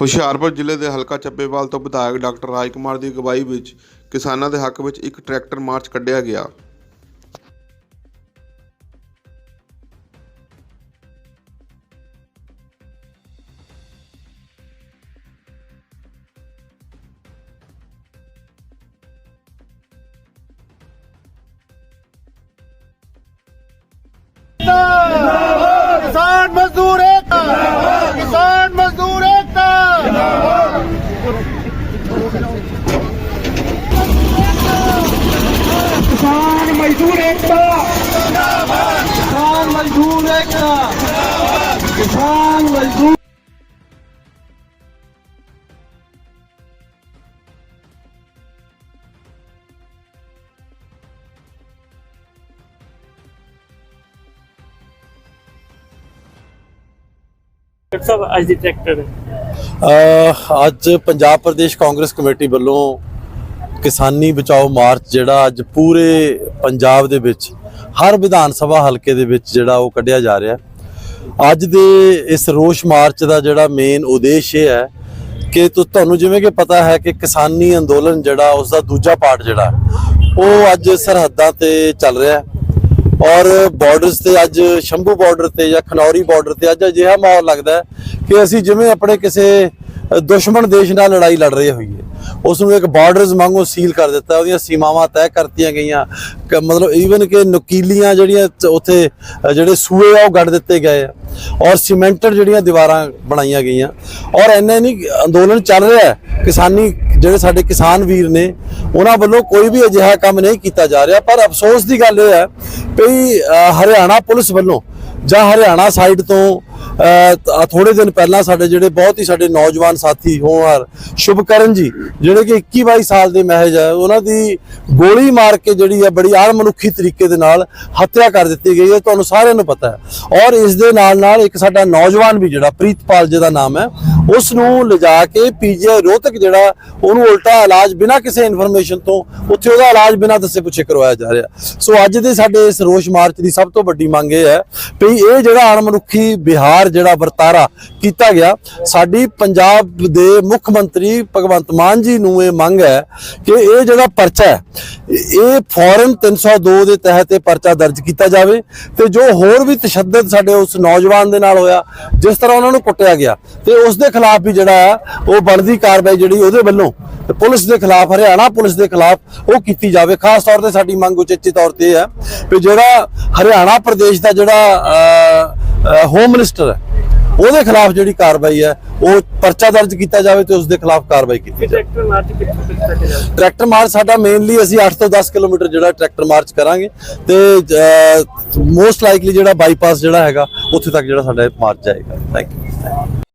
ਹੁਸ਼ਿਆਰਪੁਰ ਜ਼ਿਲ੍ਹੇ ਦੇ ਹਲਕਾ ਚੱਬੇਵਾਲ ਤੋਂ ਵਿਧਾਇਕ ਡਾਕਟਰ ਰਾਜ ਕੁਮਾਰ ਦੀ ਅਗਵਾਈ ਵਿੱਚ ਕਿਸਾਨਾਂ ਦੇ ਹੱਕ ਵਿੱਚ ਇੱਕ ਟਰੈਕਟਰ ਮਾਰਚ ਕੱਢਿਆ ਗਿਆ। मजदूर एक किसान मजदूर एक किसान मजदूर ਡਾਕਟਰ ਸਾਹਿਬ ਅੱਜ ਦੀ ਟਰੈਕਟਰ ਅਹ ਅੱਜ ਪੰਜਾਬ ਪ੍ਰਦੇਸ਼ ਕਾਂਗਰਸ ਕਮੇਟੀ ਵੱਲੋਂ ਕਿਸਾਨੀ ਬਚਾਓ ਮਾਰਚ ਜਿਹੜਾ ਅੱਜ ਪੂਰੇ ਪੰਜਾਬ ਦੇ ਵਿੱਚ, ਹਰ ਵਿਧਾਨ ਸਭਾ ਹਲਕੇ ਦੇ ਵਿੱਚ ਜਿਹੜਾ ਉਹ ਕੱਢਿਆ ਜਾ ਰਿਹਾ। ਅੱਜ ਦੇ ਇਸ ਰੋਸ਼ ਮਾਰਚ ਦਾ ਜਿਹੜਾ ਮੇਨ ਉਦੇਸ਼ ਇਹ ਹੈ ਕਿ ਤੁਹਾਨੂੰ ਜਿਵੇਂ ਕਿ ਪਤਾ ਹੈ ਕਿ ਕਿਸਾਨੀ ਅੰਦੋਲਨ ਜਿਹੜਾ ਉਸ ਦਾ ਦੂਜਾ ਪਾਰਟ ਜਿਹੜਾ, ਉਹ ਅੱਜ ਸਰਹੱਦਾਂ ਤੇ ਚੱਲ ਰਿਹਾ ਹੈ। ਔਰ ਬਾਰਡਰਸ ਤੇ ਅੱਜ ਸ਼ੰਭੂ ਬਾਰਡਰ ਤੇ ਜਾਂ ਖਨੌਰੀ ਬਾਰਡਰ ਤੇ ਅੱਜ ਅਜਿਹਾ ਮਾਹੌਲ ਲੱਗਦਾ ਕਿ ਅਸੀਂ ਜਿਵੇਂ ਆਪਣੇ ਕਿਸੇ ਦੁਸ਼ਮਣ ਦੇਸ਼ ਨਾਲ ਲੜਾਈ ਲੜ ਰਹੇ ਹੋਈਏ। ਉਸ ਨੂੰ ਇੱਕ ਬਾਰਡਰਸ ਵਾਂਗੂ ਸੀਲ ਕਰ ਦਿੱਤਾ, ਉਹਦੀਆਂ ਸੀਮਾਵਾਂ ਤੈਅ ਕਰਤੀਆਂ ਗਈਆਂ। ਮਤਲਬ ਈਵਨ ਕਿ ਨੁਕੀਲੀਆਂ ਜਿਹੜੀਆਂ ਉੱਥੇ ਜਿਹੜੇ ਸੂਏ ਆ, ਉਹ ਗੱਡ ਦਿੱਤੇ ਗਏ ਆ। ਔਰ ਸੀਮੈਂਟਡ ਜਿਹੜੀਆਂ ਦੀਵਾਰਾਂ ਬਣਾਈਆਂ ਗਈਆਂ। ਔਰ ਇੰਨੇ ਨਹੀਂ ਅੰਦੋਲਨ ਚੱਲ ਰਿਹਾ ਹੈ। ਕਿਸਾਨੀ, ਜਿਹੜੇ ਸਾਡੇ ਕਿਸਾਨ ਵੀਰ ਨੇ, ਉਹਨਾਂ ਵੱਲੋਂ ਕੋਈ ਵੀ ਅਜਿਹਾ ਕੰਮ ਨਹੀਂ ਕੀਤਾ ਜਾ ਰਿਹਾ। ਪਰ ਅਫਸੋਸ ਦੀ ਗੱਲ ਇਹ ਹੈ ਵੀ ਹਰਿਆਣਾ ਪੁਲਿਸ ਵੱਲੋਂ ਜਾਂ ਹਰਿਆਣਾ ਸਾਈਡ ਤੋਂ ਥੋੜੇ ਦਿਨ ਪਹਿਲਾਂ ਸਾਡੇ ਜਿਹੜੇ ਬਹੁਤ ਹੀ ਸਾਡੇ ਨੌਜਵਾਨ ਸਾਥੀ ਹੋਣਹਾਰ ਸ਼ੁਭਕਰਨ ਜੀ, ਜਿਹੜੇ ਕਿ 21 22 ਸਾਲ ਦੇ ਮਹਿਜ ਹੈ ਉਹਨਾਂ ਦੀ ਗੋਲੀ ਮਾਰ ਕੇ ਜਿਹੜੀ ਹੈ ਬੜੀ ਅਣਮਨੁੱਖੀ ਤਰੀਕੇ ਦੇ ਨਾਲ ਹੱਤਿਆ ਕਰ ਦਿੱਤੀ ਗਈ ਹੈ, ਤੁਹਾਨੂੰ ਸਾਰਿਆਂ ਨੂੰ ਪਤਾ ਹੈ। ਔਰ ਇਸ ਦੇ ਨਾਲ ਨਾਲ ਇੱਕ ਸਾਡਾ ਨੌਜਵਾਨ ਵੀ ਜਿਹੜਾ, ਪ੍ਰੀਤਪਾਲ ਜਿਹਦਾ ਨਾਮ ਹੈ ਉਸ ਨੂੰ ਲਿਜਾ ਕੇ ਪੀਜੀਆਈ ਰੋਹਤਕ ਜਿਹੜਾ, ਉਹਨੂੰ ਉਲਟਾ ਇਲਾਜ ਬਿਨਾਂ ਕਿਸੇ ਇਨਫੋਰਮੇਸ਼ਨ ਤੋਂ, ਉੱਥੇ ਉਹਦਾ ਇਲਾਜ ਬਿਨਾਂ ਦੱਸੇ ਪੁੱਛੇ ਕਰਵਾਇਆ ਜਾ ਰਿਹਾ। ਸੋ ਅੱਜ ਦੇ ਸਾਡੇ ਇਸ ਰੋਸ਼ ਮਾਰਚ ਦੀ ਸਭ ਤੋਂ ਵੱਡੀ ਮੰਗ ਇਹ ਹੈ ਵੀ ਇਹ ਜਿਹੜਾ ਅਣਮਨੁੱਖੀ ਬਿਹਾਰ ਜਿਹੜਾ ਵਰਤਾਰਾ ਕੀਤਾ ਗਿਆ, ਸਾਡੀ ਪੰਜਾਬ ਦੇ ਮੁੱਖ ਮੰਤਰੀ ਭਗਵੰਤ ਮਾਨ ਜੀ ਨੂੰ ਇਹ ਮੰਗ ਹੈ ਕਿ ਇਹ ਜਿਹੜਾ ਪਰਚਾ ਹੈ, ਇਹ ਫੌਰਨ 302 ਦੇ ਤਹਿਤ ਇਹ ਪਰਚਾ ਦਰਜ ਕੀਤਾ ਜਾਵੇ ਤੇ ਜੋ ਹੋਰ ਵੀ ਤਸ਼ੱਦਦ ਸਾਡੇ ਉਸ ਨੌਜਵਾਨ ਦੇ ਨਾਲ ਹੋਇਆ, ਜਿਸ ਤਰ੍ਹਾਂ ਉਹਨਾਂ ਨੂੰ ਕੁੱਟਿਆ ਗਿਆ ਤੇ ਉਸ ਦੇ ਖਿਲਾਫ ਵੀ ਜਿਹੜਾ ਹੈ, ਉਹ ਬਣਦੀ ਕਾਰਵਾਈ ਜਿਹੜੀ ਉਹਦੇ ਵੱਲੋਂ ਪੁਲਿਸ ਦੇ ਖਿਲਾਫ, ਹਰਿਆਣਾ ਪੁਲਿਸ ਦੇ ਖਿਲਾਫ ਉਹ ਕੀਤੀ ਜਾਵੇ। ਖਾਸ ਤੌਰ ਤੇ ਸਾਡੀ ਮੰਗ ਉਚੇਚੀ ਤੌਰ ਤੇ ਹੈ ਵੀ ਜਿਹੜਾ ਹਰਿਆਣਾ ਪ੍ਰਦੇਸ਼ ਦਾ ਜਿਹੜਾ ਹੋਮ ਮਿਨਿਸਟਰ ਹੈ। ਉਹਦੇ ਖਿਲਾਫ ਜਿਹੜੀ ਕਾਰਵਾਈ ਹੈ ਉਹ ਪਰਚਾ ਦਰਜ ਕੀਤਾ ਜਾਵੇ ਤੇ ਉਸ ਦੇ ਖਿਲਾਫ ਕਾਰਵਾਈ ਕੀਤੀ ਇਹ ਟਰੈਕਟਰ ਮਾਰਚ ਕਿੱਥੋਂ ਤੱਕ ਤੱਕ ਜਾ ਟਰੈਕਟਰ ਮਾਰਚ ਸਾਡਾ ਮੇਨਲੀ ਅਸੀਂ 8 ਤੋਂ 10 ਕਿਲੋਮੀਟਰ ਜਿਹੜਾ ਟਰੈਕਟਰ ਮਾਰਚ ਕਰਾਂਗੇ ਤੇ ਮੋਸਟ ਲਾਈਕਲੀ ਜਿਹੜਾ ਬਾਈਪਾਸ ਜਿਹੜਾ ਹੈਗਾ ਉੱਥੇ ਤੱਕ ਜਿਹੜਾ ਸਾਡਾ ਮਾਰਚ ਜਾਏਗਾ। Thank you